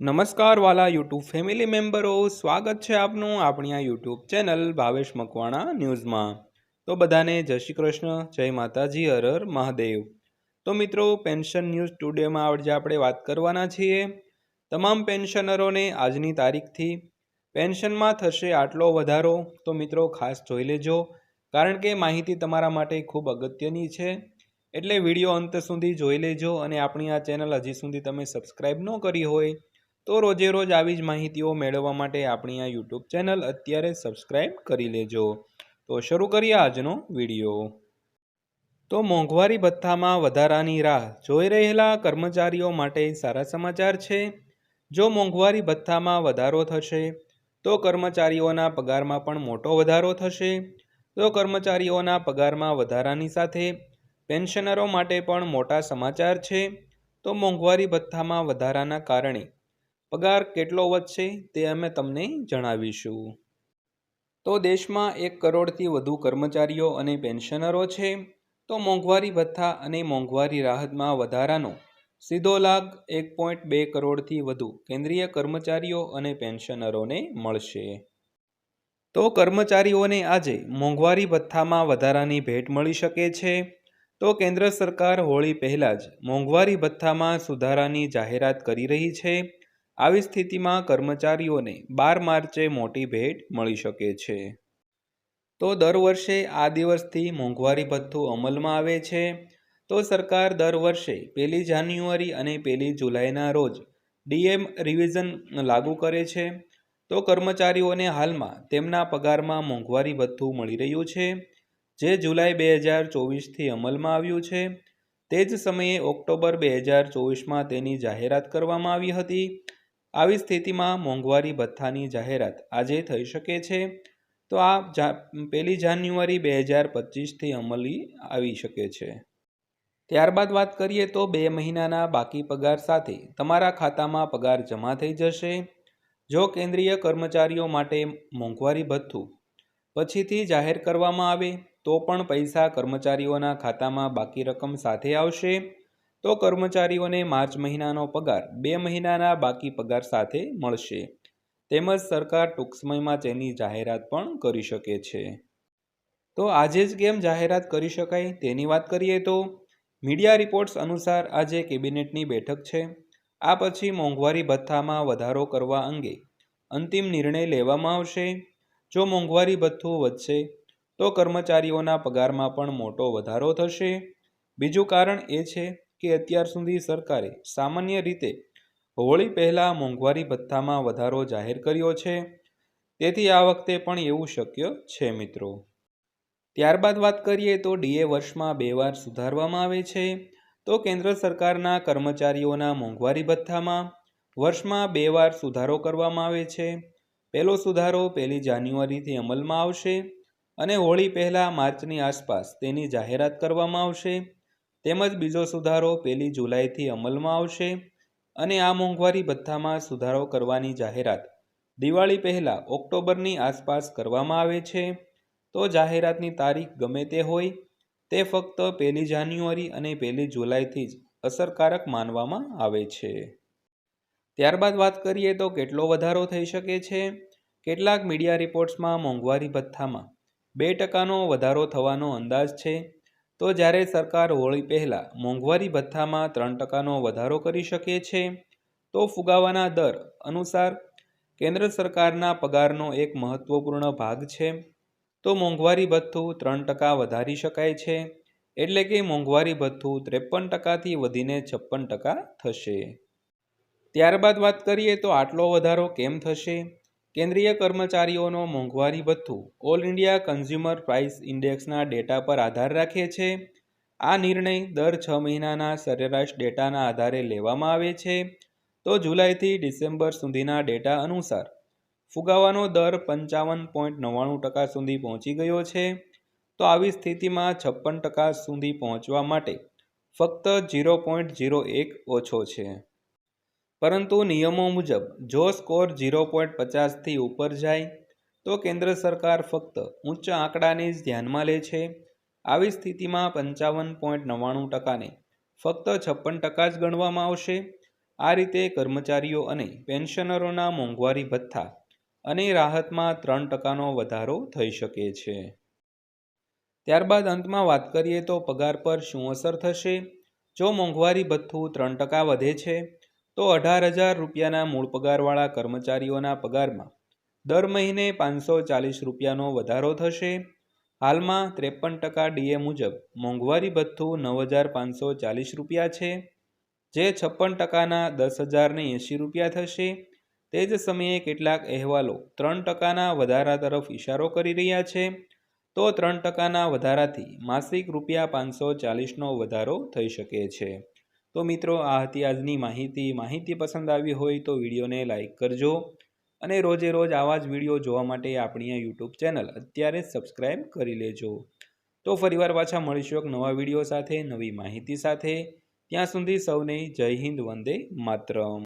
નમસ્કાર વાલા YouTube family મેમ્બરો સ્વાગત છે આપનું આપણી આ યુટ્યુબ ચેનલ ભાવેશ મકવાણા ન્યૂઝમાં. તો બધાને જય શ્રી કૃષ્ણ, જય માતાજી, હર હર મહાદેવ. તો મિત્રો પેન્શન ન્યૂઝ ટુડેમાં આજે આપણે વાત કરવાના છીએ. તમામ પેન્શનરોને આજની તારીખથી પેન્શનમાં થશે આટલો વધારો. તો મિત્રો, ખાસ જોઈ લેજો, કારણ કે માહિતી તમારા માટે ખૂબ અગત્યની છે. એટલે વીડિયો અંત સુધી જોઈ લેજો અને આપણી આ ચેનલ હજી સુધી તમે સબસ્ક્રાઈબ ન કરી હોય તો રોજે રોજ આવી જ માહિતીઓ મેળવવા માટે આપણી આ યુટ્યુબ ચેનલ અત્યારે સબસ્ક્રાઈબ કરી લેજો. તો શરૂ કરીએ આજનો વીડિયો. તો મોંઘવારી ભથ્થામાં વધારાની રાહ જોઈ રહેલા કર્મચારીઓ માટે સારા સમાચાર છે. જો મોંઘવારી ભથ્થામાં વધારો થશે, તો કર્મચારીઓના પગારમાં પણ મોટો વધારો થશે. તો કર્મચારીઓના પગારમાં વધારાની સાથે પેન્શનરો માટે પણ મોટા સમાચાર છે. તો મોંઘવારી ભથ્થામાં વધારાના કારણે પગાર કેટલો વધશે તે અમે તમને જણાવીશું. તો દેશમાં એક કરોડથી વધુ કર્મચારીઓ અને પેન્શનરો છે, તો મોંઘવારી ભથ્થા અને મોંઘવારી રાહતમાં વધારાનો સીધો લાભ એક પોઈન્ટ બે કરોડથી વધુ કેન્દ્રીય કર્મચારીઓ અને પેન્શનરોને મળશે. તો કર્મચારીઓને આજે મોંઘવારી ભથ્થામાં વધારાની ભેટ મળી શકે છે, તો કેન્દ્ર સરકાર હોળી પહેલાં જ મોંઘવારી ભથ્થામાં સુધારાની જાહેરાત કરી રહી છે આવી સ્થિતિમાં કર્મચારીઓને બાર માર્ચે મોટી ભેટ મળી શકે છે. તો દર વર્ષે આ દિવસથી મોંઘવારી ભથ્થું અમલમાં આવે છે. તો સરકાર દર વર્ષે પહેલી જાન્યુઆરી અને પહેલી જુલાઈના રોજ ડીએમ રિવિઝન લાગુ કરે છે. તો કર્મચારીઓને હાલમાં તેમના પગારમાં મોંઘવારી ભથ્થું મળી રહ્યું છે, જે જુલાઈ બે હજાર ચોવીસથી અમલમાં આવ્યું છે. તે જ સમયે ઓક્ટોબર બે હજાર ચોવીસમાં તેની જાહેરાત કરવામાં આવી હતી. આવી સ્થિતિમાં મોંઘવારી ભથ્થાની જાહેરાત આજે થઈ શકે છે. તો આ જા, પહેલી જાન્યુઆરી બે હજાર પચીસથી અમલી આવી શકે છે. ત્યારબાદ વાત કરીએ તો બે મહિનાના બાકી પગાર સાથે તમારા ખાતામાં પગાર જમા થઈ જશે. જો કેન્દ્રીય કર્મચારીઓ માટે મોંઘવારી ભથ્થું પછીથી જાહેર કરવામાં આવે, તો પણ પૈસા કર્મચારીઓના ખાતામાં બાકી રકમ સાથે આવશે. તો કર્મચારીઓને માર્ચ મહિનાનો પગાર બે મહિનાના બાકી પગાર સાથે મળશે. તેમજ સરકાર ટૂંક સમયમાં તેની જાહેરાત પણ કરી શકે છે. તો આજે જ કેમ જાહેરાત કરી શકાય તેની વાત કરીએ તો મીડિયા રિપોર્ટ્સ અનુસાર આજે કેબિનેટની બેઠક છે. આ પછી મોંઘવારી ભથ્થામાં વધારો કરવા અંગે અંતિમ નિર્ણય લેવામાં આવશે. જો મોંઘવારી ભથ્થું વધશે, તો કર્મચારીઓના પગારમાં પણ મોટો વધારો થશે. બીજું કારણ એ છે કે અત્યાર સુધી સરકારે સામાન્ય રીતે હોળી પહેલાં મોંઘવારી ભથ્થામાં વધારો જાહેર કર્યો છે? તેથી આ વખતે પણ એવું શક્ય છે, મિત્રો. ત્યારબાદ વાત કરીએ તો ડીએ વર્ષમાં બે વાર સુધારવામાં આવે છે. તો કેન્દ્ર સરકારના કર્મચારીઓના મોંઘવારી ભથ્થામાં વર્ષમાં બે વાર સુધારો કરવામાં આવે છે. પહેલો સુધારો પહેલી જાન્યુઆરીથી અમલમાં આવશે અને હોળી પહેલાં માર્ચની આસપાસ તેની જાહેરાત કરવામાં આવશે. તેમજ બીજો સુધારો પહેલી જુલાઈથી અમલમાં આવશે અને આ મોંઘવારી ભથ્થામાં સુધારો કરવાની જાહેરાત. દિવાળી પહેલાં ઓક્ટોબરની આસપાસ કરવામાં આવે છે. તો જાહેરાતની તારીખ ગમે તે હોય, તે ફક્ત પહેલી જાન્યુઆરી અને પહેલી જુલાઈથી જ અસરકારક માનવામાં આવે છે. ત્યારબાદ વાત કરીએ તો કેટલો વધારો થઈ શકે છે? કેટલાક મીડિયા રિપોર્ટ્સમાં મોંઘવારી ભથ્થામાં બે ટકાનો વધારો થવાનો અંદાજ છે. તો જ્યારે સરકાર હોળી પહેલાં મોંઘવારી ભથ્થામાં ત્રણ ટકાનો વધારો કરી શકે છે, તો ફુગાવાના દર અનુસાર કેન્દ્ર સરકારના પગારનો એક મહત્વપૂર્ણ ભાગ છે. તો મોંઘવારી ભથ્થું ત્રણ ટકા વધારી શકાય છે, એટલે કે મોંઘવારી ભથ્થું ત્રેપન ટકાથી વધીને છપ્પન ટકા થશે. ત્યારબાદ વાત કરીએ તો આટલો વધારો કેમ થશે? કેન્દ્રીય કર્મચારીઓનો મોંઘવારી ભથ્થું ઓલ ઇન્ડિયા કન્ઝ્યુમર પ્રાઇસ ઇન્ડેક્સના ડેટા પર આધાર રાખે છે. આ નિર્ણય દર છ મહિનાના સરેરાશ ડેટાના આધારે લેવામાં આવે છે. તો જુલાઈથી ડિસેમ્બર સુધીના ડેટા અનુસાર ફુગાવાનો દર પંચાવન પોઈન્ટ નવ્વાણું ટકા સુધી પહોંચી ગયો છે. તો આવી સ્થિતિમાં છપ્પન ટકા સુધી પહોંચવા માટે ફક્ત ઝીરો પોઈન્ટ ઝીરો એક ઓછો છે. પરંતુ નિયમો મુજબ, જો સ્કોર ઝીરો પોઈન્ટ પચાસથી ઉપર જાય, તો કેન્દ્ર સરકાર ફક્ત ઉચ્ચ આંકડાને જ ધ્યાનમાં લે છે. આવી સ્થિતિમાં પંચાવન પોઈન્ટ નવ્વાણું ટકાને ફક્ત છપ્પન ટકા જ ગણવામાં આવશે. આ રીતે કર્મચારીઓ અને પેન્શનરોના મોંઘવારી ભથ્થા અને રાહતમાં ત્રણ ટકાનો વધારો થઈ શકે છે. ત્યારબાદ અંતમાં વાત કરીએ તો પગાર પર શું અસર થશે? જો મોંઘવારી ભથ્થું ત્રણ ટકા વધે છે તો અઢાર હજાર રૂપિયાના મૂળ પગારવાળા કર્મચારીઓના પગારમાં દર મહિને પાંચસો ચાલીસ રૂપિયાનો વધારો થશે. હાલમાં ત્રેપન ટકા ડીએ મુજબ મોંઘવારી ભથ્થું નવ હજાર પાંચસો ચાલીસ રૂપિયા છે, જે છપ્પન ટકાના દસ હજારને એંશી રૂપિયા થશે. તે જ સમયે કેટલાક અહેવાલો ત્રણ ટકાના વધારા તરફ ઇશારો કરી રહ્યા છે. તો ત્રણ ટકાના વધારાથી માસિક રૂપિયા પાંચસો ચાલીસનો વધારો થઈ શકે છે. તો મિત્રો, આ હતી આજની માહિતી. માહિતી પસંદ આવી હોય તો વિડીયોને લાઇક કરજો અને રોજે રોજ આવા જ વીડિયો જોવા માટે આપણી આ યુટ્યુબ ચેનલ અત્યારે સબસ્ક્રાઈબ કરી લેજો. તો ફરીવાર પાછા મળીશું એક નવા વીડિયો સાથે, નવી માહિતી સાથે. ત્યાં સુધી સૌને જય હિન્દ, વંદે માતરમ.